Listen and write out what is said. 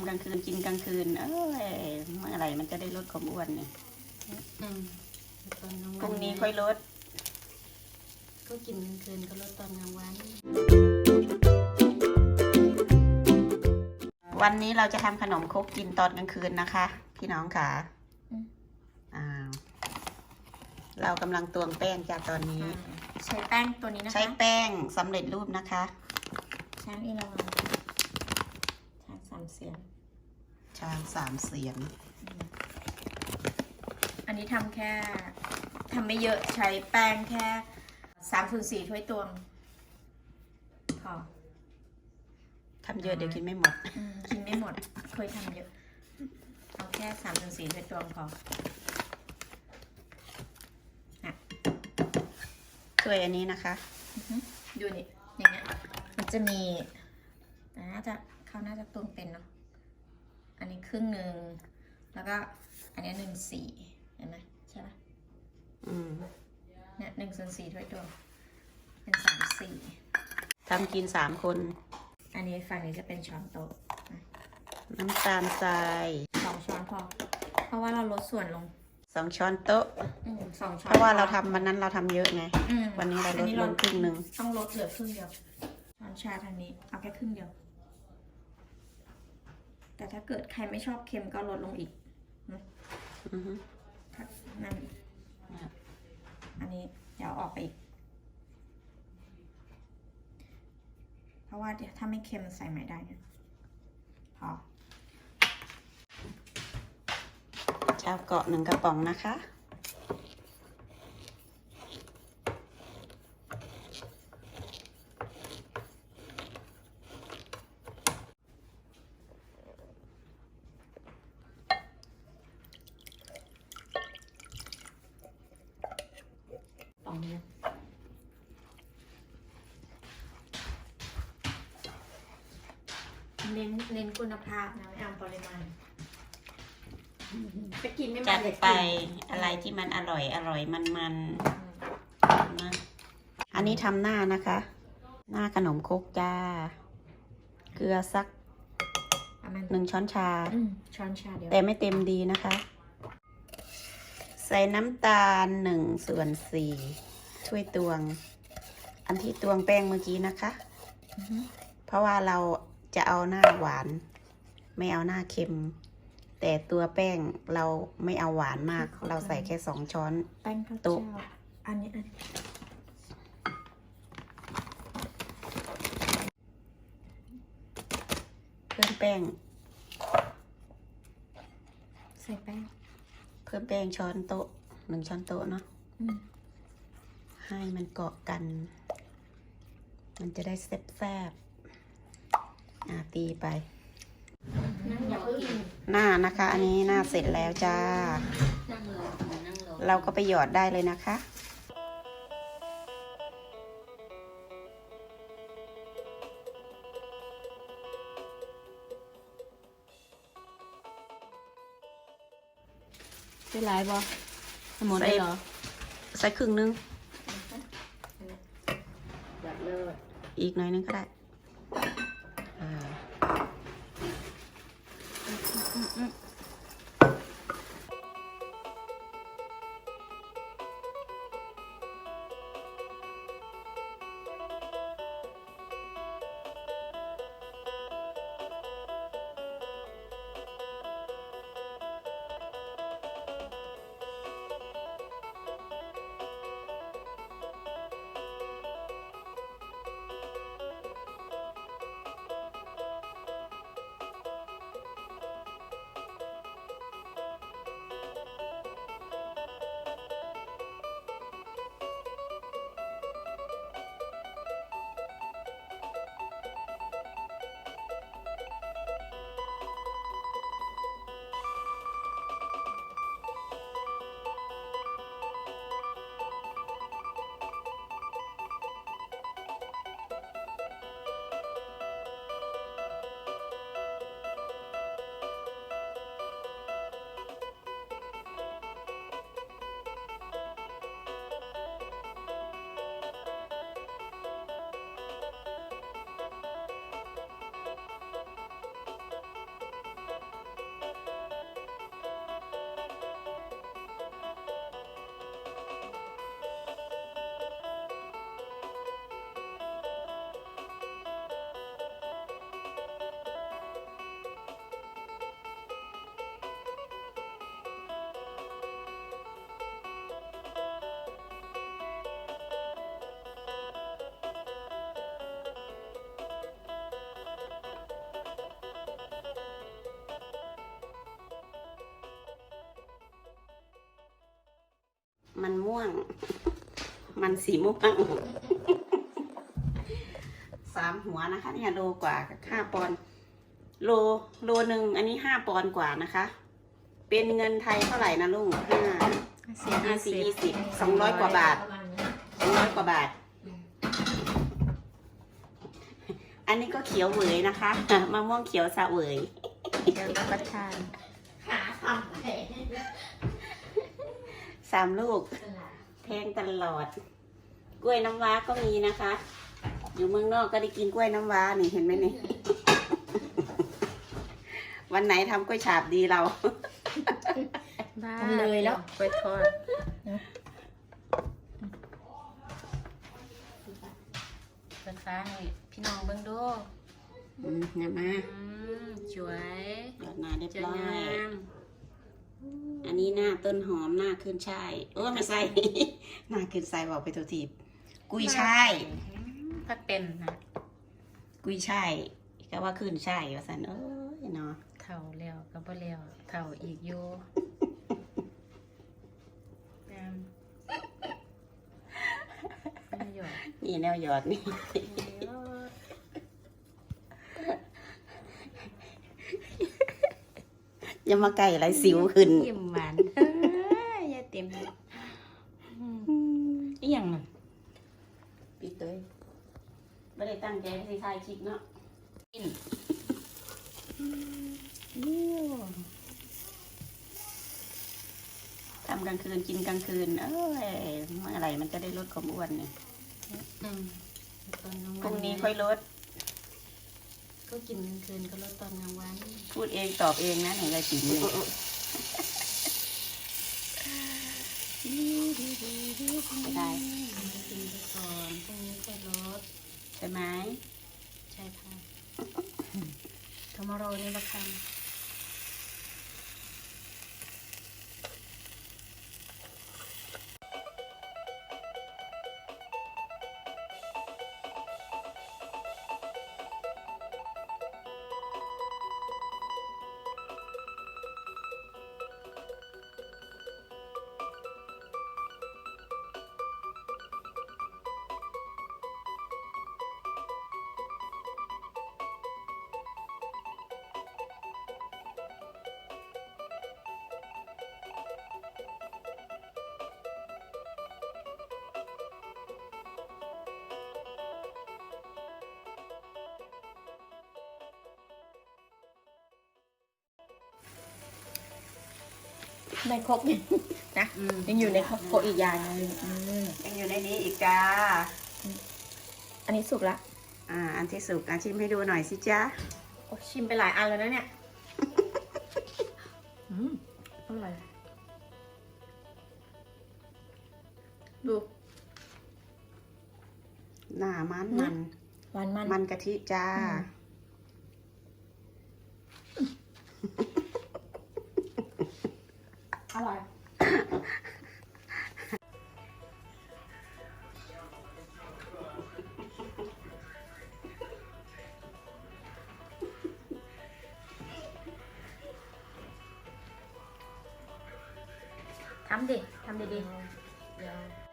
ำกลางคืนกินกลางคืน เอ้ยเมื่อไหร่มันจะได้ลดความอ้วนเนี่ยอืมตอนกลางพวัรุ่งนี้ค่อยลด ก็กินกลางคืนก็ลดตอนกลางวัน วันนี้เราจะทำขนมครกกินตอนกลางคืนนะคะ พี่น้องค่ะอ้าวเรากำลังตวงแป้งจากตอนนี้ ใช้แป้งตัวนี้นะคะ ใช้แป้งสำเร็จรูปนะคะช้างอีลาวันช้างสามเสียน ชามสามเสียนอันนี้ทำแค่ทำไม่เยอะใช้แป้งแค่สามส่วนสี่ถ้วยตวงพอทำเยอะเดี๋ยวกินไม่หมด อืมกินไม่หมดเคยทำเยอะเอาแค่สามส่วนสี่ถ้วยตวงพอถ้วยอันนี้นะคะ อือฮึดูนี่อย่างเงี้ยมันจะมีแต่น่าจะ เขาน่าจะตวงเป็นเนาะ อันนี้ครึ่งหนึ่ง แล้วก็ อันนี้หนึ่งสี่เห็นไหมใช่ปะอืมเนี่ยหนึ่งส่วนสี่ถ้วยตวงเป็นสามสี่ ทำกินสามคน อันนี้ฝั่งนี้จะเป็นช้อนโต๊ะนะน้ำตาลทรายสองช้อนพอ เพราะว่าเราลดส่วนลงสองช้อนโต๊ะ อืมสองช้อนเพราะว่าพอเราทำวันนั้นเราทำเยอะไง อืมวันนี้เราลอัดลงครึ่งหนึ่ง ต้องลดเหลือครึ่งเดียวช้อนชาทางนี้ เอาแค่ครึ่งเดียว แต่ถ้าเกิดใครไม่ชอบเค็มก็ลดลงอีกอือฮึถ้านั่นอีกอันนี้เดี๋ยวเอาออกไปอีก เพราะว่าเดี๋ยวถ้าไม่เค็มใส่ใหม่ได้นะพอชาวเกาะหนึ่งกระป๋องนะคะ ปองนี้ เน้นเน้นคุณภาพนะไม่เอาปริมาณจะกินไม่จัมาดเดี๋ยวไปกินอะไรที่มันอร่อยอร่อยมันมันอืมๆนะอันนี้ทำหน้านะคะ หน้าขนมครกจ้า เกลือสักประมาณหนึ่งช้อนชาอืมช้อนชาเดียวแต่ไม่เต็มดีนะคะ ใส่น้ำตาลหนึ่งส่วนสี่ถ้วยตวง อันที่ตวงแป้งเมื่อกี้นะคะอือฮึเพราะว่าเรา จะเอาหน้าหวาน ไม่เอาหน้าเค็ม แต่ตัวแป้งเราไม่เอาหวานมาก เราใส่แค่สองช้อนแป้งข้าวโต๊ะเจ้าอันนี้อันนี้เพิ่มแป้ง ใส่แป้ง เพิ่มแป้งช้อนโต๊ะหนึ่งช้อนโต๊ะเนาะอืมให้มันเกาะกัน มันจะได้แซ่บๆอ่า ตีไปนั่งอย่าเพิ่งหน้านะคะ อันนี้หน้าเสร็จแล้วจ้านั่งเลยนั่งเลยเราก็ไปหยอดได้เลยนะคะได้ไลฟ์บอหมดได้เหรอ ใส่ครึ่งนึงหยอดเลยอีกหน่อยนึงก็ได้ มันม่วง มันสีม่วงสามหัวนะคะ เนี่ยโลกว่าห้าปอนด์โลโลหนึ่งอันนี้ห้าปอนด์กว่านะคะ เป็นเงินไทยเท่าไหร่นะลุงห้าห้าสี่ยี่สิบสองร้อยกว่าบาทประมาณนี้สองร้อยกว่าบาท อันนี้ก็เขียวเหวยนะคะมะม่วงเขียวสะเหวยเดี๋ยวรับประทานหาทำไป สามลูกแพงตลอด กล้วยน้ำว้าก็มีนะคะ อยู่เมืองนอกก็ได้กินกล้วยน้ำว้านี่เห็นไหมนี่วันไหนทำกล้วยฉาบดีเราบ้าเลยแล้วไปทอดเปิดฟ้าให้พี่น้องเบิ่งดูอืมเนี่ยมาอืมสวย หยอดหนาเรียบสวยร้องายม อันนี้หน้าต้นหอมหน้าขึ้นช่ายโอ้ไม่ใส่หน้าขึ้นช่ายบอกไปตัวทีบกุยช่ายถ้าเป็นนะกุยช่ายก็ว่าขึ้นช่ายว่าสันเอ้ยเนาะเท่าแล้วก็บ่แล้วเท่าอีกอยู่งามประโยชน์นี่แนวหยอดนี่ อย่ามาไก่ไรสิวขึ้นยิ้มหวานเอ้ยยายเต็มอีหยังน่ะปิดเลยไม่ได้ตั้งใจที่ถ่ายคลิปเนาะกินนิ้วทำกลางคืนกินกลางคืน เอ้ยเมื่อไหร่มันจะได้ลดความอ้วนเนี่ยอืมตอนกลางพวัรุ่งนี้ค่อยลด ก็กินกลางคืนก็ลดตอนกลางวัน พูดเองตอบเองนะไหนยายติ๋มเนี่ย ในครกยังนะอืมยังอยู่ในครกโคกอีกอย่างหนึงอืมยังอยู่ในนี้อีกจ้า อันนี้สุกละ อ่า อันที่สุกอาชิมให้ดูหน่อยสิจ้าโอ้ชิมไปหลายอันแล้วนะเนี่ย อืมอร่อยดู หน้ามันอืมันมหวานมัน มันกะทิจ้า อ ร่อย ทำดิ ทำดีๆ